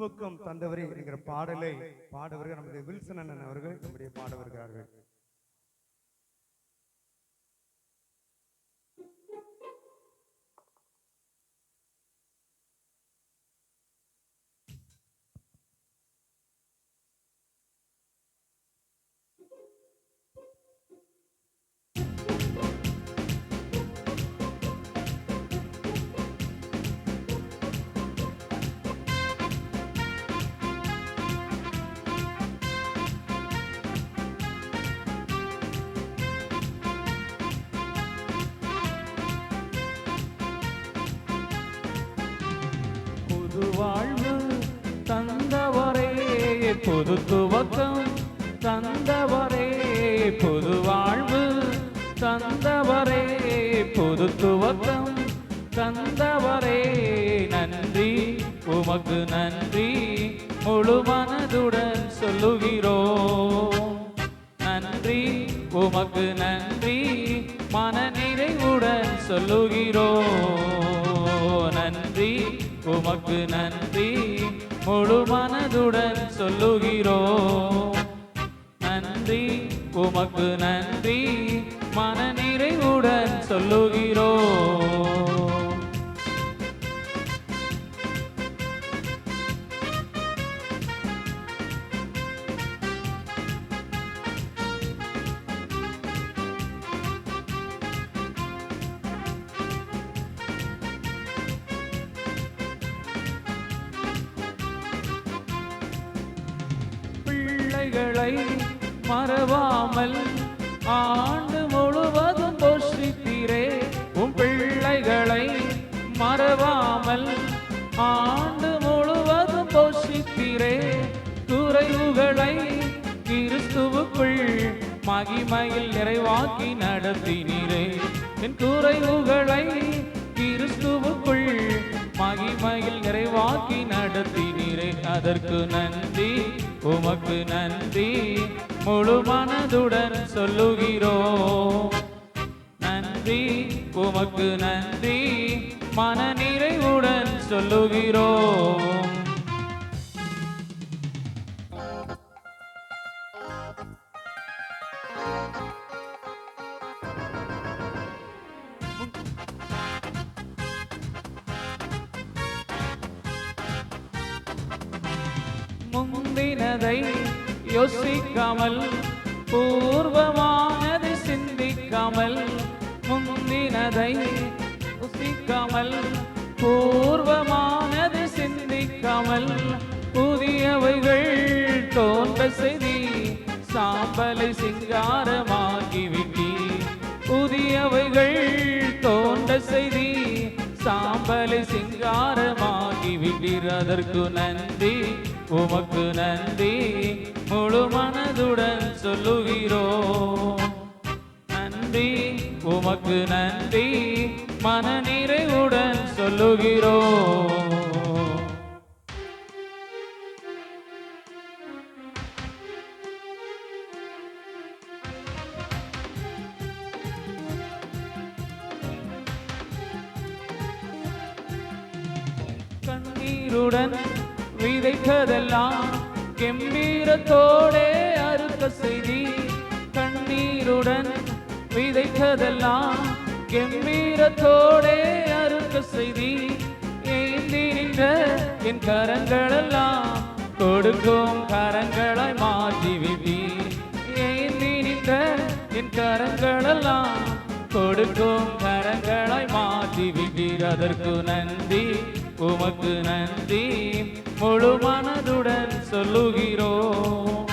துவக்கம் தந்தவரே என்கிற பாடலை பாடவர்கள் நமது வில்சன் அண்ணன் அவர்கள் நம்முடைய பாட வருகிறார்கள் புது துவக்கம் தந்தவரே புது வாழ்வு தந்தவரே புது துவக்கம் தந்தவரே. நன்றி உமக்கு நன்றி முழு மனதுடன் சொல்லுகிறோம் நன்றி உமக்கு நன்றி மன நிறைவுடன் சொல்லுகிறோம் நன்றி உமக்கு நன்றி. முழு மனதுடன் சொல்லுகிறோம் நன்றி உமக்கு நன்றி. மன நிறைவுடன் சொல்லுகிறோம் பிள்ளைகளை மறவாமல் ஆண்டு முழுவதும் போஷித்தீரே உன் பிள்ளைகளை மறவாமல் ஆண்டு முழுவதும் போஷித்தீரே துறைவுகளை கிறிஸ்துவுக்குள் மகிமையில் நிறைவாக்கி நடத்தினீரே. என் குறைவுகளை கிறிஸ்துவுக்குள் மகிமையில் நிறைவாக்கி நடத்தினீரே. அதற்கு நன்றி. உமக்கு நன்றி முழு மனதுடன் சொல்லுகிறோம். நன்றி உமக்கு நன்றி மன நிறைவுடன் சொல்லுகிறோம். சிந்தினதை யோசிக்காமல் பூர்வமானதை சிந்திக்காமல் முந்தினதை யோசிக்காமல் பூர்வமானது சிந்திக்காமல் புதியவைகள் தோன்ற செய்தி சாம்பலை சிங்காரமாகிவிட்டி புதியவைகள் தோன்ற செய்தி சாம்பலை சிங்காரமாகி விட்டீர் அதற்கு நன்றி. உமக்கு நன்றி. முழு மனதுடன் சொல்லுகிறோம் நன்றி. உமக்கு நன்றி. மன நிறைவுடன் சொல்லுகிறோம் கண்ணீருடன் விதைக்கதெல்லாம் கெம்பீரத்தோடே அறுத்த செய்தி. கண்ணீருடன் விதைக்கதெல்லாம் கெம்பீரத்தோடே அறுத்த செய்தி. ஏந்தி நின்ற என் கரங்களெல்லாம் கொடுக்கும் கரங்களாய் மாற்றி விதி. ஏந்தி நின்ற என் கரங்களெல்லாம் கொடுக்கும் கரங்களாய் மாற்றி விட்டீர் அதற்கு நன்றி உமக்கு நன்றி முழு மனதுடன் சொல்லுகிறோம்.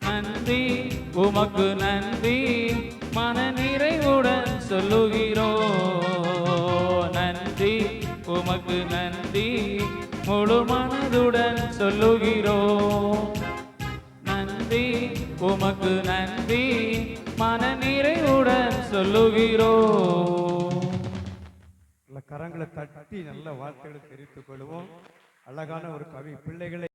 நன்றி உமக்கு நன்றி. மன நிறைவுடன் சொல்லுகிறோம். நன்றி உமக்கு நன்றி. முழு மனதுடன் சொல்லுகிறோம். நன்றி உமக்கு நன்றி. மன நிறைவுடன் சொல்லுகிறோம். கரங்களை தட்டி நல்ல வார்த்தைகளை தெரிவித்துக் கொள்வோம். அழகான ஒரு கவி. பிள்ளைகளை